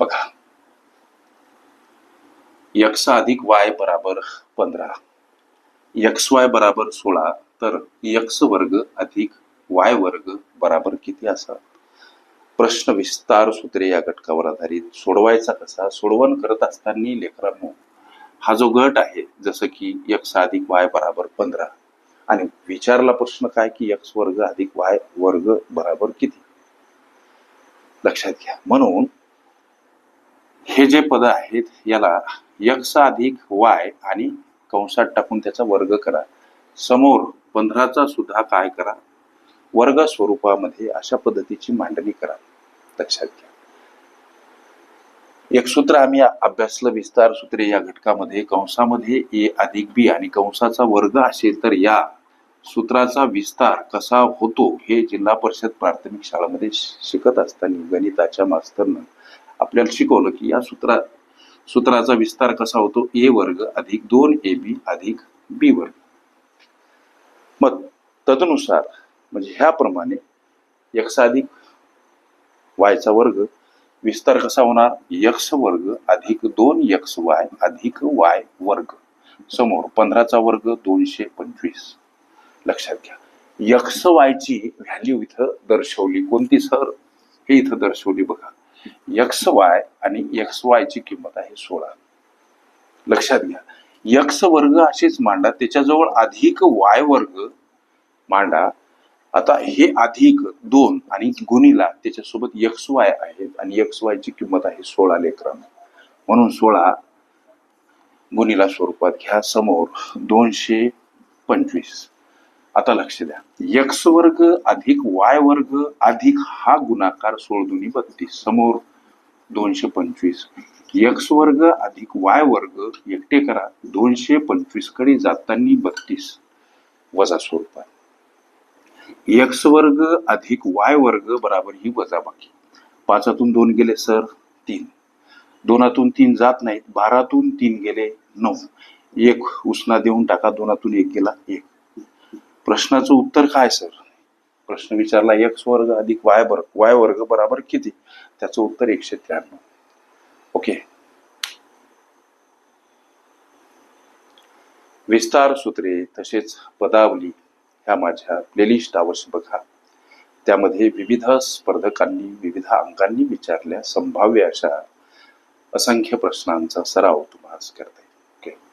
बघा. यक्स अधिक वाय बराबर पंधरा. यक्स वाय बराबर सोळा तर यक्स वर्ग अधिक वाय वर्ग बराबर किती असा? प्रश्न विस्तार सूत्रे या घटकावर आधारित सोडवायचा कसा? सोडवण करत असताना लेकरांनो हा जो गट आहे जसं की यक्ष अधिक वाय बराबर पंधरा आणि विचारला प्रश्न काय की यक्ष वर्ग अधिक वाय वर्ग बराबर किती? लक्षात घ्या. म्हणून हे जे पद आहेत याला यक्स अधिक वाय आणि कंसात टाकून त्याचा वर्ग करा. समोर पंधराचा सुद्धा काय करा? वर्ग स्वरूपामध्ये अशा पद्धतीची मांडणी करा. लक्षात घ्या. एक सूत्र आम्ही अभ्यासलं विस्तार सूत्रे या घटकामध्ये. कंसामध्ये ए अधिक बी आणि कंसाचा वर्ग असेल तर या सूत्राचा विस्तार कसा होतो हे जिल्हा परिषद प्राथमिक शाळेमध्ये शिकत असताना गणिताच्या मास्तरनं आपल्याला शिकवलं की या सूत्रा सूत्राचा विस्तार कसा होतो? ए वर्ग अधिक दोन ए बी अधिक बी वर्ग. मग तदनुसार म्हणजे ह्याप्रमाणे यक्स अधिक वायचा वर्ग विस्तार कसा होणार? यक्स वर्ग अधिक दोन यक्स वाय अधिक वाय वर्ग. समोर पंधराचा वर्ग दोनशे पंचवीस. लक्षात घ्या. यक्स वायची व्हॅल्यू इथं दर्शवली कोणती सर? हे इथं दर्शवली बघा. एक्स वाय आणि यक्स वायची किंमत आहे सोळा. लक्षात घ्या. एक्स वर्ग असेच मांडा त्याच्याजवळ अधिक वाय वर्ग मांडा. आता हे अधिक दोन आणि गुणीला त्याच्यासोबत एक्स वाय आहेत आणि एक्स वाय ची किंमत आहे सोळा लेकरांना म्हणून सोळा गुणीला स्वरूपात घ्या. समोर दोनशे पंचवीस. आता लक्ष द्या. यक्स वर्ग अधिक वाय वर्ग अधिक हा गुणाकार सोळ दुनी बत्तीस समोर दोनशे पंचवीस. यक्स वर्ग अधिक वाय वर्ग एकटे करा. दोनशे पंचवीसकडे जातानी बत्तीस. वजा स्वरूपात एक्स वर्ग अधिक वाय वर्ग बराबर ही वजाबाकी पाचातून दोन गेले सर. तीन. दोनातून तीन जात नाहीत. बारातून तीन गेले नऊ. एक उसना देऊन टाका. दोनातून एक गेला एक. प्रश्नाचं उत्तर काय सर? प्रश्न विचारला एक्स वर्ग अधिक वाय बर वाय वर्ग बराबर किती? त्याचं उत्तर एकशे त्र्याण्णव. ओके. विस्तार सूत्रे तसेच पदावली ह्या माझ्या प्लेलिस्ट अवश्य बघा. त्यामध्ये विविध स्पर्धकांनी विविध अंकांनी विचारल्या संभाव्य अशा असंख्य प्रश्नांचा सराव तुम्हाला करता येईल.